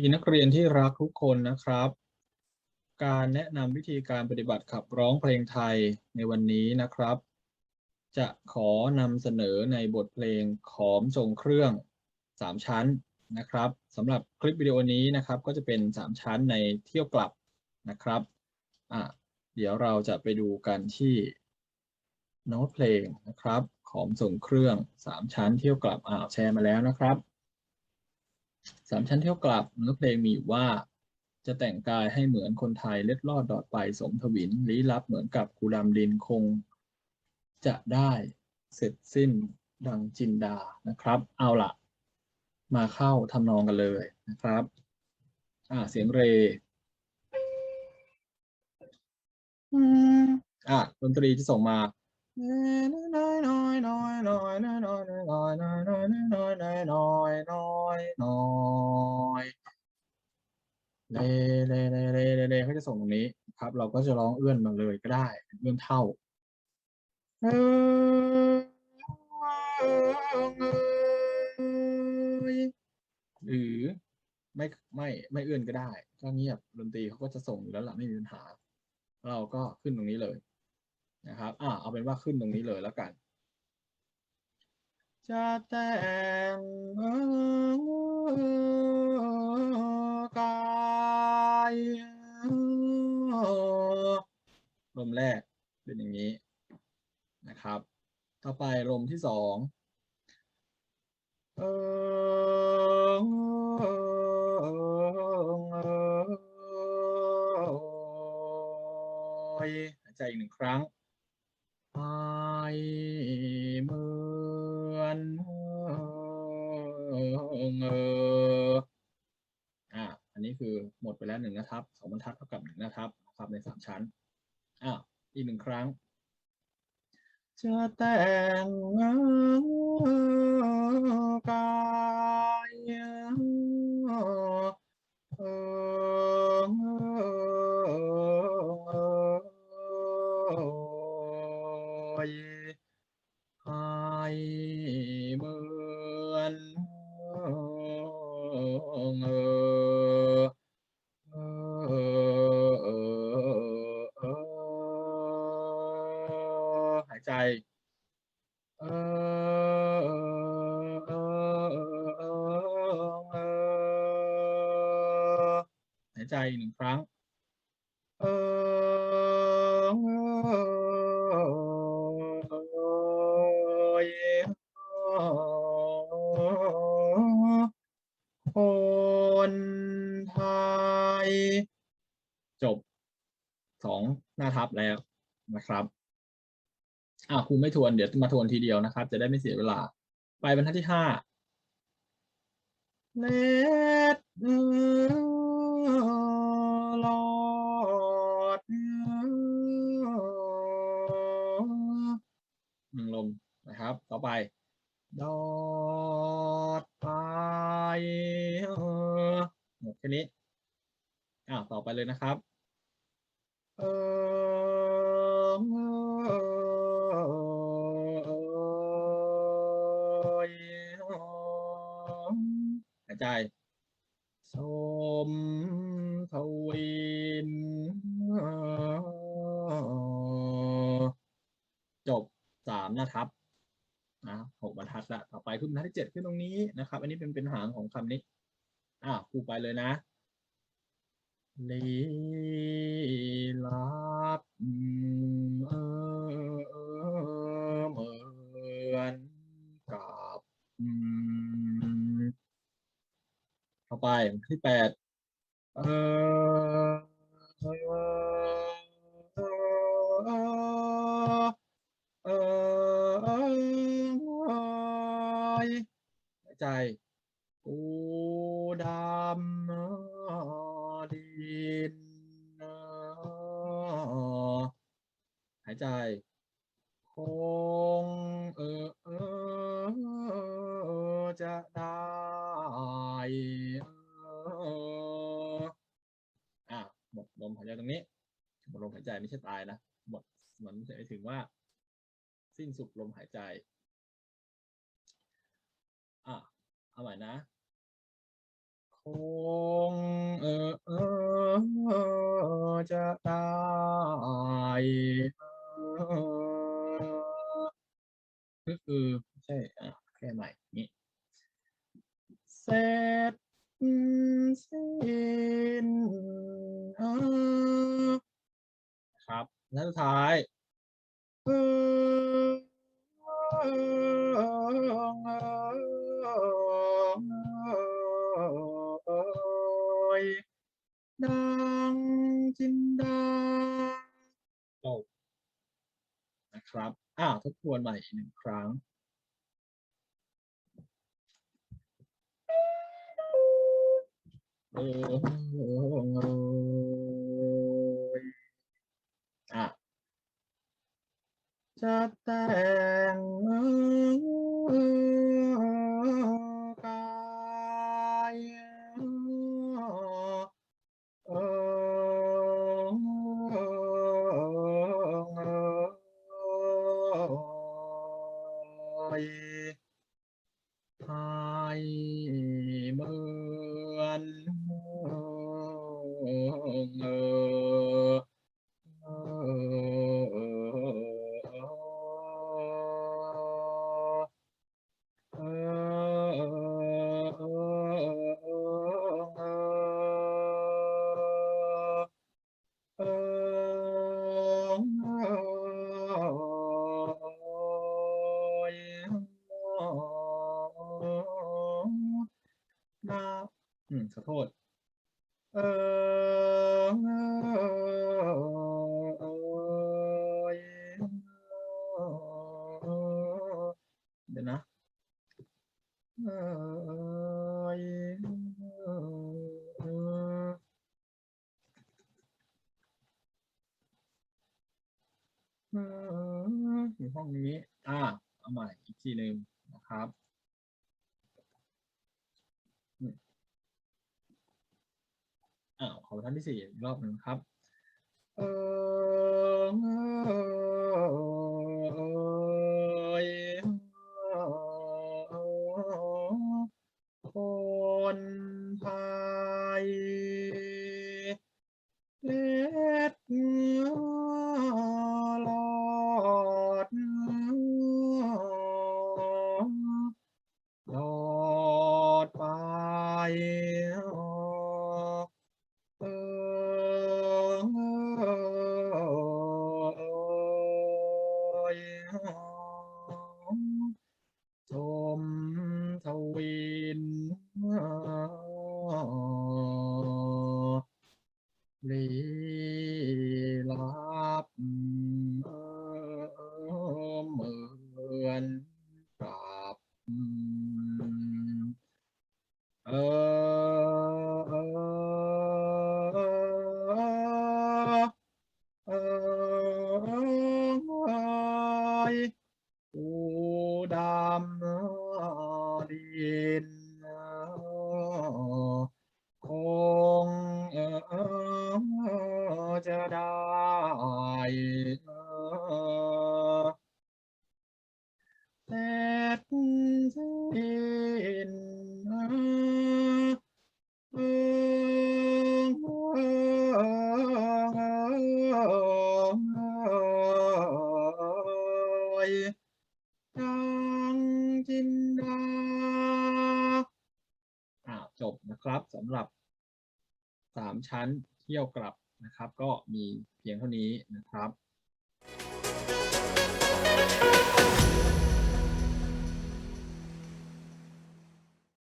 ดีนักเรียนที่รักทุกคนนะครับ การแนะนำวิธีการปฏิบัติขับร้องเพลงไทยในวันนี้นะครับ จะขอนำเสนอในบทเพลงขอมทรงเครื่องสามชั้นนะครับสำหรับคลิปวิดีโอนี้นะครับ ก็จะเป็นสามชั้นในเที่ยวกลับนะครับอะเดี๋ยวเราจะไปดูกันที่โน้ตเพลงนะครับ ขอมส่งเครื่องสามชั้นเที่ยวกลับอ่าแชร์มาแล้วนะครับ สามชั้นเที่ยวกลับเนื้อเพลงมีว่า จะแต่งกายให้เหมือนคนไทยเล็ดลอดดอดไปสมทวินลี้ลับเหมือนกับกุลามดินคง จะได้เสร็จสิ้นดังจินดานะครับ เอาละมาเข้าทำนองกันเลยนะครับ อ่าเสียงเรออะดนตรีจะส่งมา เลเลเลเลเลเลเขาจะส่งตรงนี้ครับ เราก็จะร้องเอื้อนมาเลยก็ได้ เอื้อนเท่าหรือไม่ไม่ไม่เอื้อนก็ได้ ก็เงียบดนตรีเขาก็จะส่งอยู่แล้วล่ะไม่มีปัญหา เราก็ขึ้นตรงนี้เลย นะครับอ่าเอาเป็นว่าขึ้นตรงนี้เลยแล้วกันจะแต่งกายลมแรกเป็นอย่างนี้นะครับ ต่อไปลมที่สองเออหายใจอีกหนึ่งครั้ง เหมือนเอออ่าอันนี้คือหมดไปแล้วหนึ่งนะครับสองบรรทัดเท่ากับหนึ่งนะครับนะครับในสามชั้นอ่าอีกหนึ่งครั้ง จะแต่งกาน หายใจหายใจหนึ่งครั้งเออ หน้าทับแล้วนะครับอ่าครูไม่ทวนเดี๋ยวมาทวนทีเดียวนะครับ จะได้ไม่เสียเวลา ไปบรรทัดที่ห้าเล็ดลอดหนึ่งลมนะครับ ต่อไป ดอดไปหมดแค่นี้ อ่าต่อไปเลยนะครับ อหายใจสมทวินจบสามนะครับนะหกบรรทัดละต่อไปขึ้นบรรทัดที่เจ็ดขึ้นตรงนี้นะครับ อันนี้เป็นเป็นหางของคำนี้อ่าครูไปเลยนะลีลับเออ่อไปที่แปดเออเออเออเออหายใจกูดำดินหายใจคายใจไม่ใช่ตายนะหมดเหมือนหมายถึงว่า สิ้นสุดลมหายใจ อะเอาใหม่นะคงเออเออจะได้เออก็คือใช่อะแค่ใหม่นี้เสร็จสิ้น ครับแล้วสุดท้ายดังจินดาจบนะครับ อ่าทบทวนใหม่อีกหนึ่งครั้งเออ ขอโทษ ทีหนึ่งนะครับอ้าวขอท่านที่สี่อีกรอบหนึ่งครับ เออ ลี จบนะครับสำหรับ 3 ชั้นเที่ยวกลับนะครับ ก็มีเพียงเท่านี้นะครับ